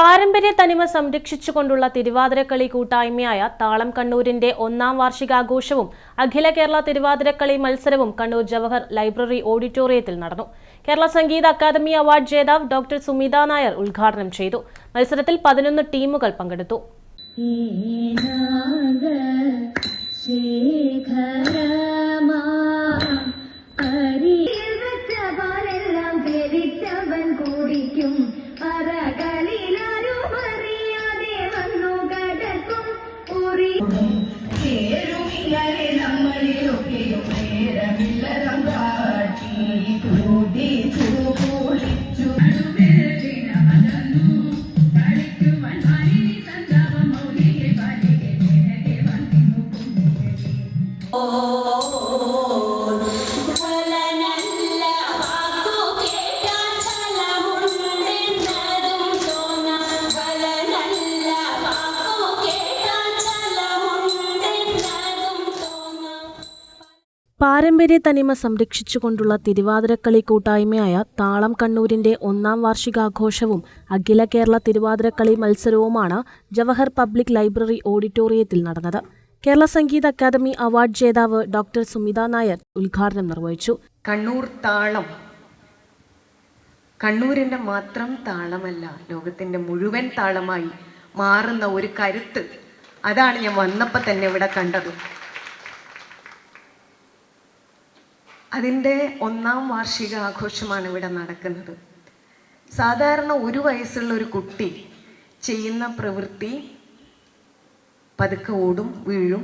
പാരമ്പര്യ തനിമ സംരക്ഷിച്ചുകൊണ്ടുള്ള തിരുവാതിരക്കളി കൂട്ടായ്മയായ താളം കണ്ണൂരിന്റെ ഒന്നാം വാർഷികാഘോഷവും അഖില കേരള തിരുവാതിരക്കളി മത്സരവും കണ്ണൂർ ജവഹർ ലൈബ്രറി ഓഡിറ്റോറിയത്തിൽ നടന്നു. കേരള സംഗീത അക്കാദമി അവാർഡ് ജേതാവ് ഡോക്ടർ സുമിത നായർ ഉദ്ഘാടനം ചെയ്തു. മത്സരത്തിൽ പതിനൊന്ന് ടീമുകൾ പങ്കെടുത്തു. കുടിക്കും. പാരമ്പര്യ തനിമ സംരക്ഷിച്ചുകൊണ്ടുള്ള തിരുവാതിരക്കളി കൂട്ടായ്മയായ താളം കണ്ണൂരിന്റെ ഒന്നാം വാർഷികാഘോഷവും അഖില കേരള തിരുവാതിരക്കളി മത്സരവുമാണ് ജവഹർ പബ്ലിക് ലൈബ്രറി ഓഡിറ്റോറിയത്തിൽ നടന്നത്. കേരള സംഗീത അക്കാദമി അവാർഡ് ജേതാവ് ഡോക്ടർ സുമിത നായർ ഉദ്ഘാടനം നിർവഹിച്ചു. കണ്ണൂർ താളം. കണ്ണൂരിന്റെ മാത്രം താളമല്ല ലോകത്തിന്റെ മുഴുവൻ താളമായി മാറുന്ന ഒരു കരുത്ത്. അതാണ് ഞാൻ വന്നപ്പോൾ തന്നെ ഇവിടെ കണ്ടത്. അതിന്റെ ഒന്നാം വാർഷിക ആഘോഷമാണ് ഇവിടെ നടക്കുന്നത്. സാധാരണ ഒരു വയസ്സുള്ള ഒരു കുട്ടി ചെയ്യുന്ന പ്രവൃത്തി പതുക്കെ ഓടും വീഴും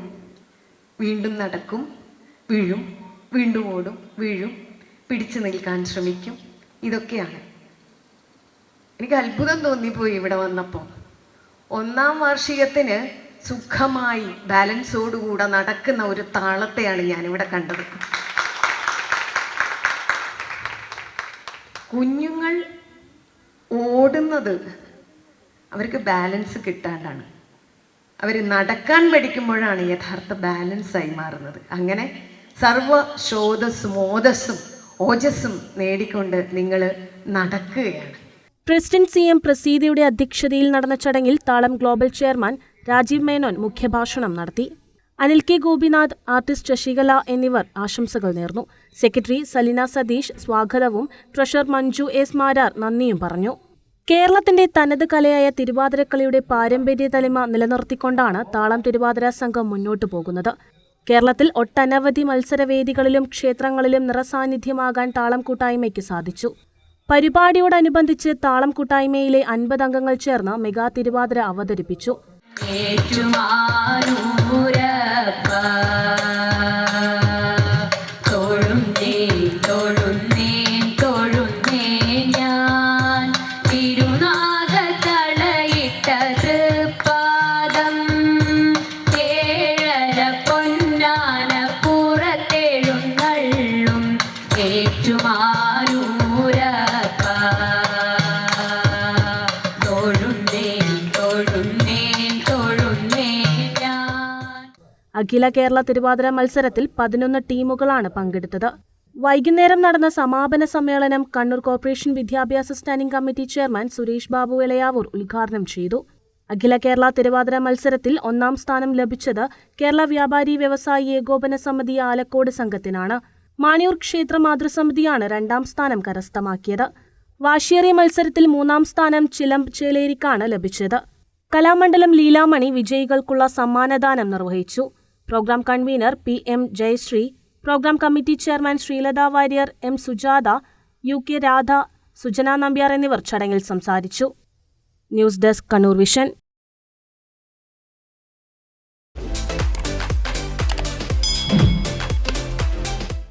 വീണ്ടും നടക്കും വീഴും വീണ്ടും ഓടും വീഴും പിടിച്ചു നിൽക്കാൻ ശ്രമിക്കും. ഇതൊക്കെയാണ്. എനിക്ക് അത്ഭുതം തോന്നിപ്പോയി ഇവിടെ വന്നപ്പോൾ. ഒന്നാം വാർഷികത്തിന് സുഖമായി ബാലൻസോടുകൂടെ നടക്കുന്ന ഒരു താളത്തെയാണ് ഞാനിവിടെ കണ്ടത്. കുഞ്ഞുങ്ങൾ ഓടുന്നത് അവർക്ക് ബാലൻസ് കിട്ടാണ്ടാണ്. അവർ നടക്കാൻ പഠിക്കുമ്പോഴാണ് യഥാർത്ഥ ബാലൻസ് ആയി മാറുന്നത്. അങ്ങനെ സർവ സ്രോതസ്സും ഓതസ്സും ഓജസ്സും നേടിക്കൊണ്ട് നിങ്ങൾ നടക്കുകയാണ്. പ്രസിഡന്റ് സി എം പ്രസീതയുടെ അധ്യക്ഷതയിൽ നടന്ന ചടങ്ങിൽ താളം ഗ്ലോബൽ ചെയർമാൻ രാജീവ് മേനോൻ മുഖ്യഭാഷണം നടത്തി. അനിൽ കെ ഗോപിനാഥ് ആർട്ടിസ്റ്റ് ശശികല എന്നിവർ ആശംസകൾ നേർന്നു. സെക്രട്ടറി സലിന സതീഷ് സ്വാഗതവും ട്രഷർ മഞ്ജു എസ് മാരാർ നന്ദിയും പറഞ്ഞു. കേരളത്തിന്റെ തനത് കലയായ തിരുവാതിരക്കളിയുടെ പാരമ്പര്യ തലിമ നിലനിർത്തിക്കൊണ്ടാണ് താളം തിരുവാതിര സംഘം മുന്നോട്ടു പോകുന്നത്. കേരളത്തിൽ ഒട്ടനവധി മത്സരവേദികളിലും ക്ഷേത്രങ്ങളിലും നിറസാന്നിധ്യമാകാൻ താളം കൂട്ടായ്മയ്ക്ക് സാധിച്ചു. പരിപാടിയോടനുബന്ധിച്ച് താളം കൂട്ടായ്മയിലെ അൻപത് അംഗങ്ങൾ ചേർന്ന് മെഗാ തിരുവാതിര അവതരിപ്പിച്ചു. അഖില കേരള തിരുവാതിര മത്സരത്തിൽ പതിനൊന്ന് ടീമുകളാണ് പങ്കെടുത്തത്. വൈകുന്നേരം നടന്ന സമാപന സമ്മേളനം കണ്ണൂർ കോർപ്പറേഷൻ വിദ്യാഭ്യാസ standing committee chairman Suresh Babu Elayavoor ഉദ്ഘാടനം ചെയ്തു. അഖില കേരള തിരുവാതിര മത്സരത്തിൽ ഒന്നാം സ്ഥാനം ലഭിച്ചത് കേരള വ്യാപാരി വ്യവസായി ഏകോപന സമിതി ആലക്കോട് സംഘത്തിനാണ്. മാണിയൂർ ക്ഷേത്ര മാതൃസമിതിയാണ് രണ്ടാം സ്ഥാനം കരസ്ഥമാക്കിയത്. വാശിയേറിയ മത്സരത്തിൽ മൂന്നാം സ്ഥാനം ചിലം ചേലേരിക്കാണ് ലഭിച്ചത്. കലാമണ്ഡലം ലീലാമണി വിജയികൾക്കുള്ള സമ്മാനദാനം നിർവഹിച്ചു. Programme convener P M Jayasree programme committee chairman Sreelatha Warrier M Sujatha U K Radha Sujana Nambiar എന്നിവർ ചടങ്ങിൽ സംസാരിച്ചു. News desk Kannur vision.